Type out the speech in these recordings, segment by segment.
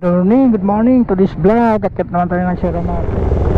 Good morning, good morning to this vlog. At kat naman tayo ng Sierra Madre.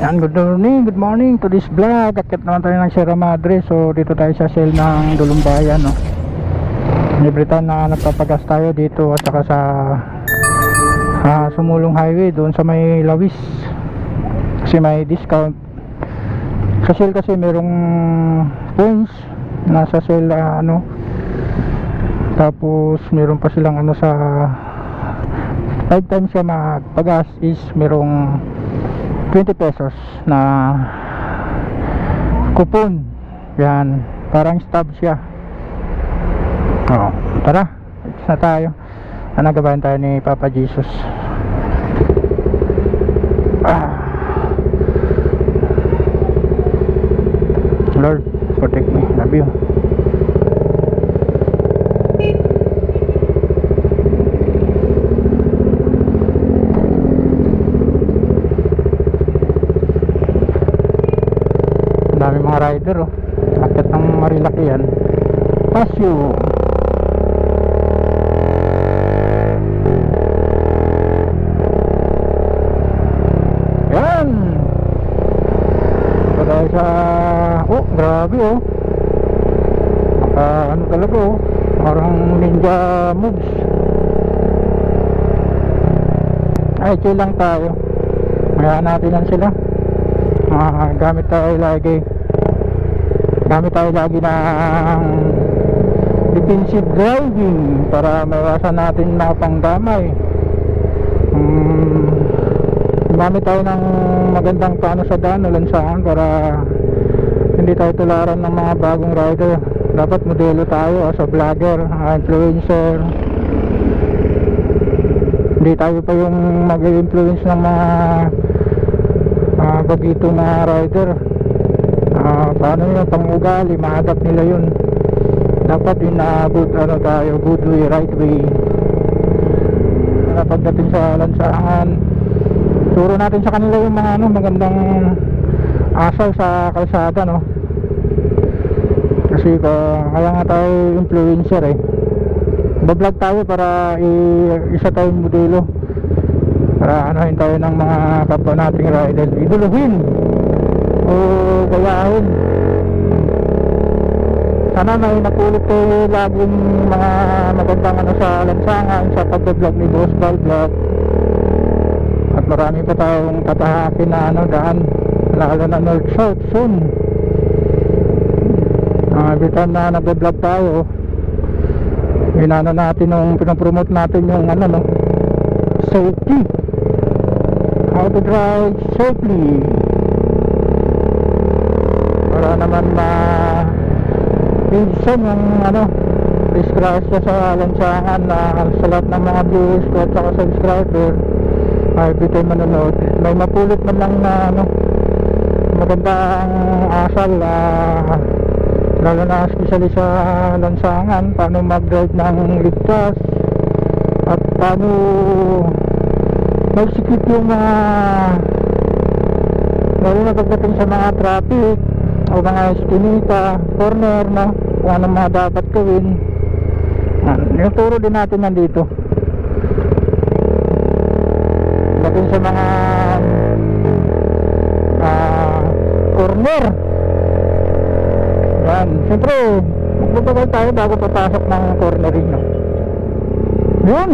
Yan, good morning, good morning to this vlog. Akit naman tayo ng Sierra Madre. So, dito tayo sa sale ng Dulumbayan, no. Every time na nagpapagas tayo dito at saka sa ah, Sumulong Highway doon sa may Lawis. Kasi may discount. Sa sale kasi merong points nasa sale ah, ano. Tapos meron pa silang ano sa 5 times ka magpagas is merong 20 pesos na coupon. Yan. Parang stub siya. Oh, tara. Na tayo. Ano gabayan tayo ni Papa Jesus. Ah. Lord protect me. Love you Ang dami mga rider oh. Akit ng Marilaki yan. Pasyo. Yan. Ito tayo sa... Oh, grabe oh. Naka ano talaga oh. Parang ninja moves. Ay, chill lang tayo. Mayaan natin lang sila ah, gamit tayo lagi gamit tayo lagi ng defensive driving para mawasan natin mga pangdamay um, gamit tayo ng magandang paano sa daan o lansangan para hindi tayo tularan ng mga bagong rider. Dapat modelo tayo as a vlogger, influencer. Hindi tayo pa yung mag-influence ng mga uh, bagito na rider. Uh, paano yun? Pang ugali ma-adapt nila yun dapat inaabot ano tayo good way right way. Na pagdating sa lansangan turo natin sa kanila yung mga ano magandang asal sa kalsada no? Kasi ka, kaya nga tayo influencer eh. Bablog tayo para isa tayong modelo. Para anuhin tayo ng mga kapwa nating rider. Iduluhin o gayahin sana may napulot ko laging mga magandang ano sa lansangan sa pag-vlog ni Boss Val Vlog at marami pa tayong tatahakin na ano daan lalo na North South soon. Uh, every time na nag-vlog tayo. Inano natin nung pinapromote natin yung ano no? Safety how to drive safely para naman ma pinsan yung ano disgrasya sa lansangan na sa lahat ng mga viewers ko at saka subscriber every time manonood may mapulot man lang na ano maganda ang asal ah, lalo na especially sa lansangan paano mag-drive ng ligtas at paano magsikip yung mga lalo na pagdating sa mga traffic o mga eskinita, corner no? Kung anong mga dapat gawin. Yung turo din natin nandito pagdating sa mga ah, corner. Yan siyempre magbabagal tayo bago papasok ng cornering no? yun.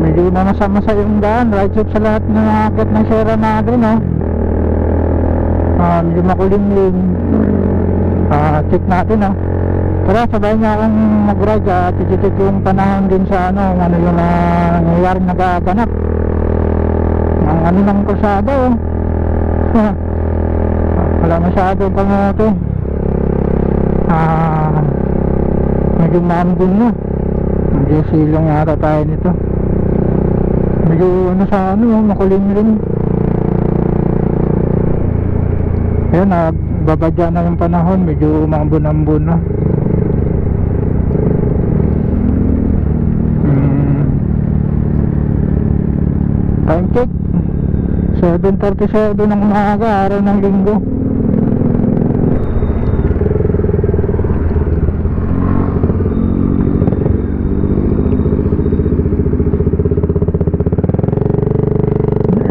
Medyo na masama yung daan right side sa lahat ng mga akit ng Sierra Madre no ah medyo makulimlim. Ah check natin no tara sabay niya akong mag-ride at i-check yung panahon din sa ano ano yung uh, nangyayaring nagaganap ang ano ng kursada oh. Wala masyadong kamote ah medyo maambing na. Medyo silong yata tayo nito. Medyo ano sa ano makulim rin. Ayun na babadya na yung panahon. Medyo umambon-ambon na time check 7.37 ng umaga araw ng linggo.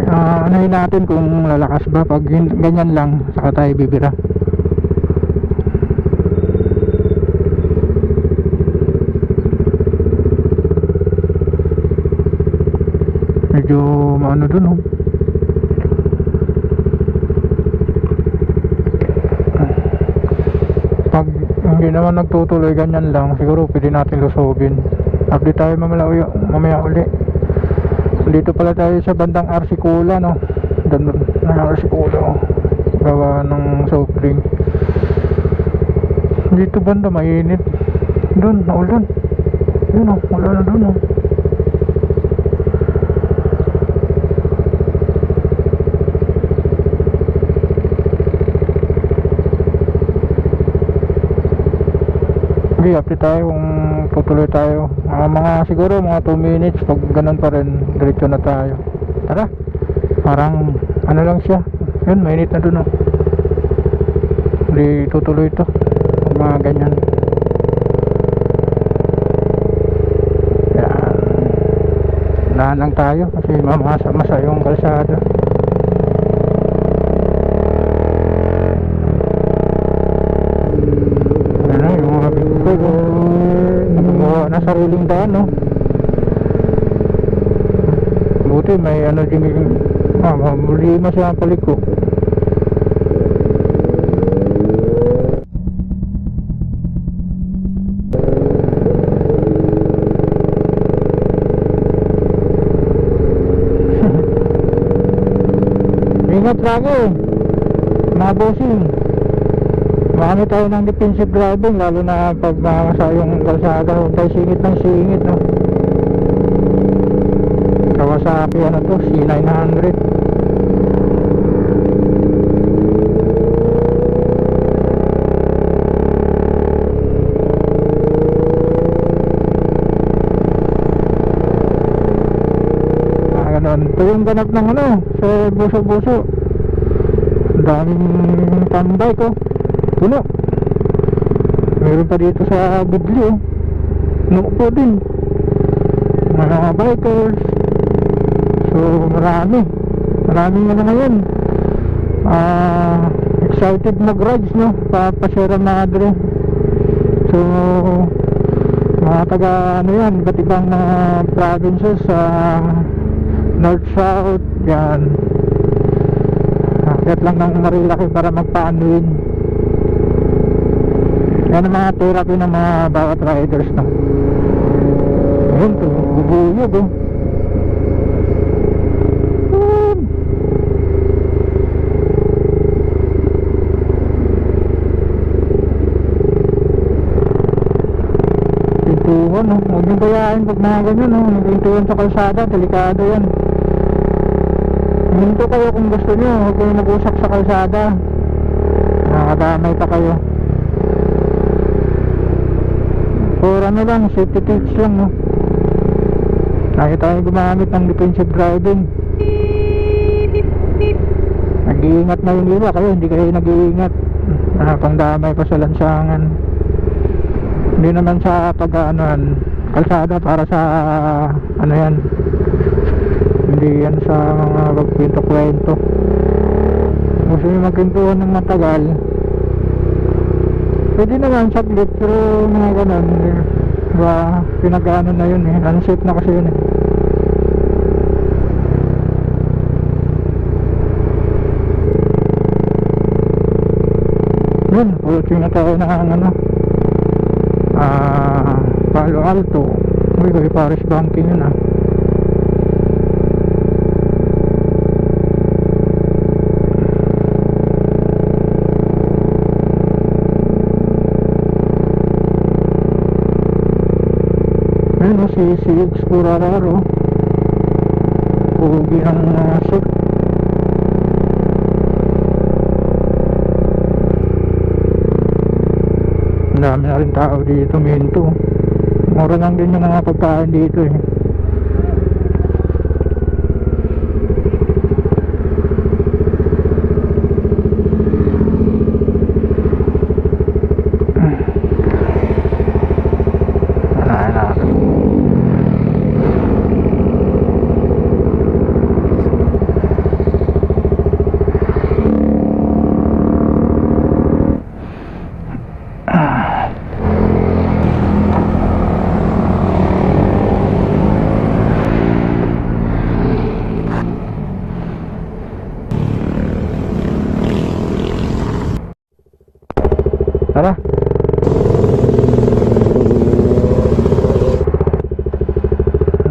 Ah, anahin natin kung lalakas ba pag ganyan lang saka tayo bibira medyo maano dun oh. Pag hindi naman nagtutuloy ganyan lang siguro pwede natin lusogin update tayo mamaya, uli- mamaya uli. Dito pala tayo sa bandang Arsikula no? Doon na Arsikula oh. gawa ng soft drink dito banda mainit. Doon naulan yun oh wala na doon oh Sige, update tayo kung tutuloy tayo. Mga, mga siguro mga 2 minutes pag ganun pa rin, diretso na tayo. Tara. Parang ano lang siya. Yun, mainit na dun oh. Hindi tutuloy to. Mga ganyan. Yan. Dahan lang tayo kasi mamasa-masa yung kalsada. Sariling daan no? Buti may ano din Ah, mabuli ang paliko Ingat lagi Mga bossing Marami tayo ng defensive driving lalo na pag namasa yung kalsada. Huwag tayo singit ng singit no? Kawasaki ano to? C900 ah, ganun. Ito yung ganap ng ano sa buso-buso. Daming tambay ko puno. Meron pa dito sa Bidli oh. Nuupo din. Mga bikers. So marami. Maraming ano ngayon. Ah excited mag rides no? Pa, pa Sierra Madre so mga taga ano yan iba't ibang mga provinces sa north south yan. Akit lang ng Marilaki para magpa-unwind yan ang mga therapy ng mga bawat riders no? Ayun to bubuyog oh. Yun. pintuhan no? Huwag niyong bayain pag mga ganyan no? Pintuhan sa kalsada delikado yan. Minto kayo kung gusto niyo huwag kayong mag-usap sa kalsada. Nakadamay pa kayo for ano lang safety tips lang no? Lagi tayo gumamit ng defensive driving. Nag-iingat na yung iba kayo hindi kayo nag-iingat. Ah, pangdamay pa sa lansangan. Hindi naman sa pag-anoan kalsada para sa ano yan. Hindi yan sa mga pagkwento-kwento gusto nyo magkwentuhan ng matagal pwede naman saglit pero mga ganun ba pinag-ano na yun eh. Unsafe na kasi yun eh. Yun approaching na tayo ng ano. Ah Palo Alto. Uy Paris Banking yun ah Ayun si, si Explorararo. Pugi uh, suit. Ang dami na rin tao dito, minto. Mura lang din yung mga pagkain dito eh. Unahin natin. Tara.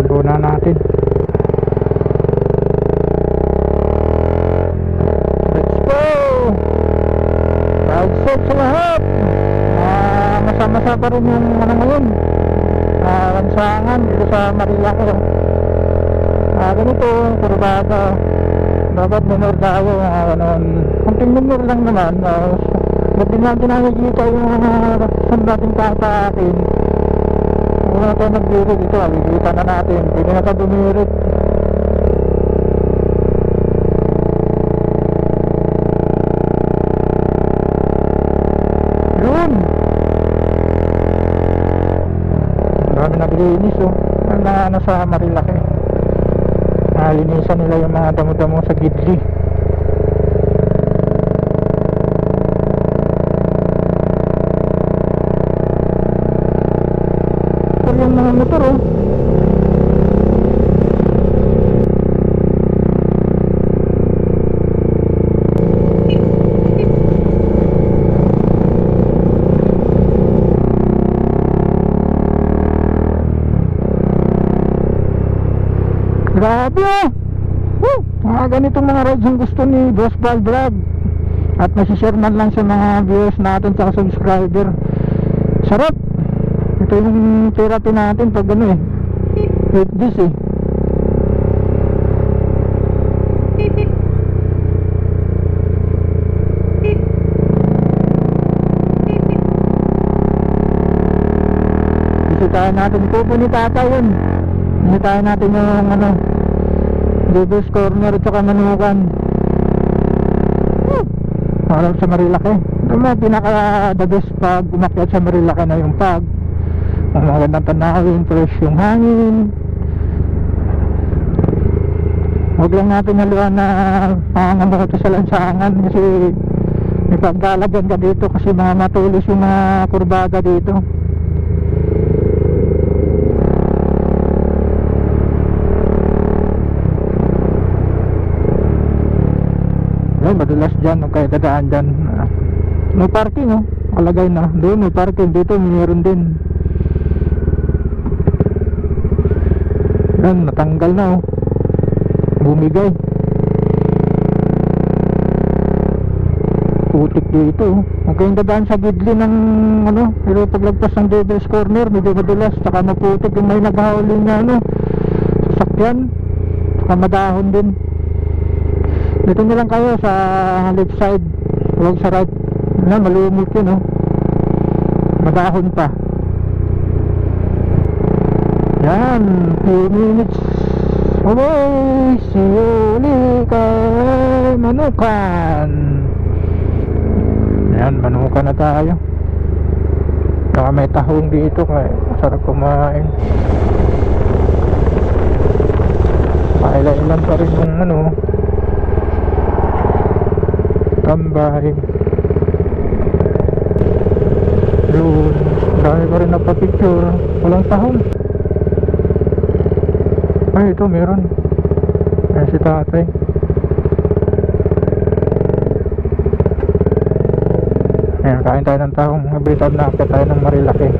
Guna natin. Let's go! Ride safe sa lahat! Ah, masa-masa pa rin yung ano ngayon. Ah, lansangan dito sa Marilaki. Ah, ganito, kurbada. Dapat minor tayo. Ah, ganun. Kunting minor lang naman. Ah, Ba't din natin nakikita yung saan natin tataakin? Kung na tayo nagbirit ito, makikita na natin. Pwede na tayo bumirit. Yun! Dami naglinis oh. Na, nasa Marilaki. Nalinisan nila yung mga damo-damo sa Gidli. Ito yung mga motor oh. Grabe oh! Woo! Mga ganitong mga rides yung gusto ni Boss Bal Vlog At nasishare man lang sa mga viewers natin sa subscriber Sarap! Ito yung therapy natin pag ano eh. With this eh. Bisitahin natin Kupo ni Tata yun. Bisitahin natin yung ano Devil's Corner at saka Manukan! Harap sa Marilaki Ito mo pinaka the best pag umakyat sa Marilaki na yung pag ang magandang tanawin, fresh yung hangin. Huwag lang natin haluan na pangangamoto sa lansangan kasi may pagdalagan ka dito kasi mga matulis yung mga kurbada dito. Ay, madulas dyan, kayo dadaan dyan. Ah, may parking oh, kalagay na. Doon may parking, dito mayroon din yan, natanggal na oh. Bumigay. Putik dito oh. huwag kayong dadaan sa gidli ng ano, pero paglagpas ng devil's corner medyo madulas, saka maputik yung may naghahuling na ano. Sasakyan, saka madahon din. Dito na lang kayo sa left side. Huwag sa right. Na malumot yun oh. Madahon pa yan few minutes away see you ulit Manukan. Yan Manukan na tayo. Saka may tahong dito kaya sarap kumain. Pailan-ilan pa rin yung ano tambay yun dami pa rin napapicture walang tahong ay ito meron. Ay si tatay. Ayan kain tayo ng tahong every time na tayo ng marilaki.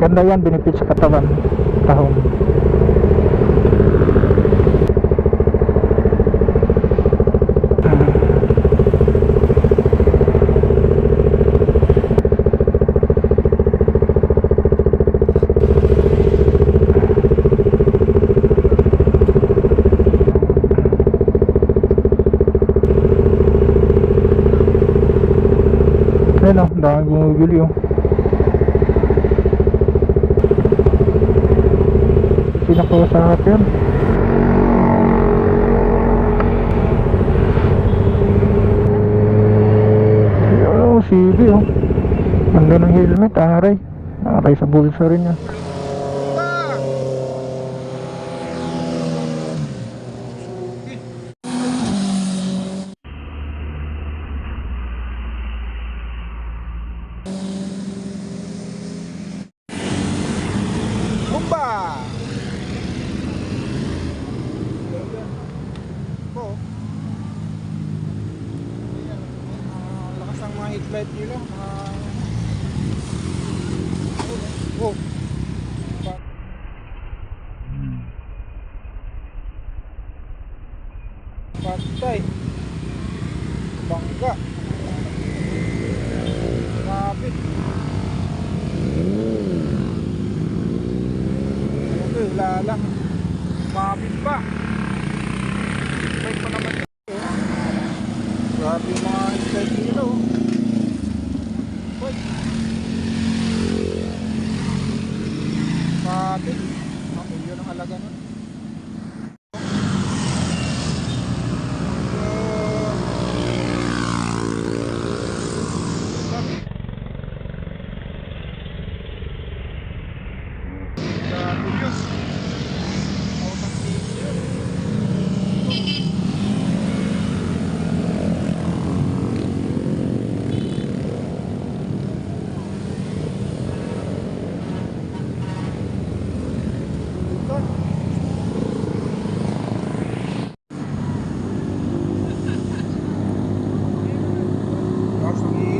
Ganda yan benefit sa katawan tahong falan geliyor. Sino ko sa atin? Yun, oh, CB, oh. Ang ganang helmet, aray. Aray sa bulsa rin yan. hope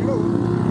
路。